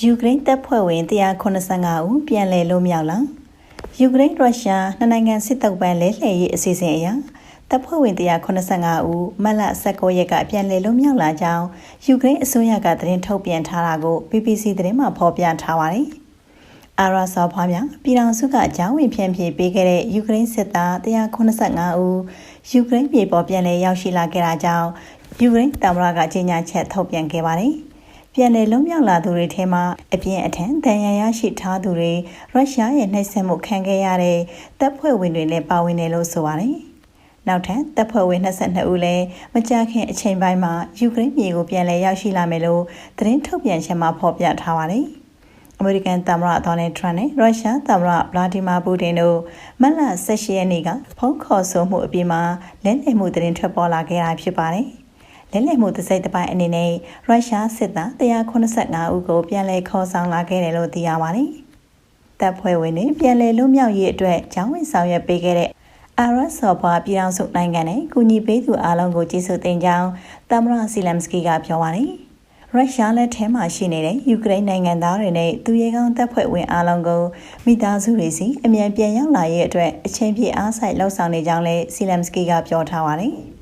ယူကရိန်းတပ်ဖွဲ့ဝင်185ဦးပြန်လည်လွတ်မြောက်လာယူကရိန်းရုရှားနှစ်နိုင်ငံစစ်တပ်ပန်းလဲလှယ်ရေးအစီအစဉ်အရတပ်ဖွဲ့ဝင်185ဦးမတ်လ19ရက်ကပြန်လည်လွတ်မြောက်လာကြောင်းယူကရိန်းအစိုးရကသတင်းထုတ်ပြန်ထားတာကို BBC သတင်းမှဖော်ပြထားပါတယ်။အာရာဆောဖွားများပြည်ထောင်စုကအကြောင်းဝင်ဖြန့်ဖြေပေးခဲ့တဲ့ယူကရိန်းစစ်သား185ဦးယူကရိန်းပြည်ပေါ်ပြန်လည်ရောက်ရှိလာခဲ့တာကြောင့်ယူကရိန်းတပ်မတော်ကကြေညာချက်ထုတ်ပြန်ခဲ့ပါတယ်။ ပြန်လည်လုံးမြောက်လာသူတွေထဲမှာအပြင်းအထန်ဒဏ်ရာရရှိထားသူတွေရုရှားရဲ့နှိပ်စက်မှုခံခဲ့ရတဲ့တပ်ဖွဲ့ဝင်တွေလည်းပါဝင်တယ်လို့ဆိုပါတယ်။နောက်ထပ်တပ်ဖွဲ့ဝင်22ဦးလည်းမကြာခင်အချိန်ပိုင်းမှာယူကရိန်းပြည်ကိုပြန်လည်ရောက်ရှိလာမယ်လို့သတင်းထုတ်ပြန်ချက်မှာဖော်ပြထားပါတယ်။အမေရိကန်သမ္မတဒေါ်နယ်ထရန့်နဲ့ရုရှားသမ္မတဗလာဒီမာပူတင်တို့မတ်လ18ရက်နေ့ကဖုန်းခေါ်ဆိုမှုအပြင်မှာလက်နက်မှုသတင်းထွက်ပေါ်လာခဲ့တာဖြစ်ပါတယ်။ လက်လည်မှုသစိတ်တစ်ပိုင်းအနေနဲ့ရုရှားစစ်သား185ဦးကိုပြန်လည်ခေါ်ဆောင်လာခဲ့တယ်လို့သိရပါတယ်။တပ်ဖွဲ့ဝင်တွေပြန်လည်လွတ်မြောက်ရေးအတွက်ကျောင်းဝင်ဆောင်ရွက်ပေးခဲ့တဲ့အာရတ်ဆော်ဘွာပြည်အောင်စုနိုင်ငံနဲ့ကူညီပေးသူအားလုံးကိုကျေးဇူးတင်ကြောင်းသမ္မတစီလမ်စကီကပြောပါတယ်။ရုရှားလက်ထဲမှာရှိနေတဲ့ယူကရိန်းနိုင်ငံသားတွေနဲ့သူရဲကောင်းတပ်ဖွဲ့ဝင်အားလုံးကိုမိသားစုတွေစီအမြန်ပြန်ရောက်လာရေးအတွက်အချိန်ပြည့်အားစိုက်လှုံ့ဆော်နေကြောင်းလည်းစီလမ်စကီကပြောထားပါတယ်။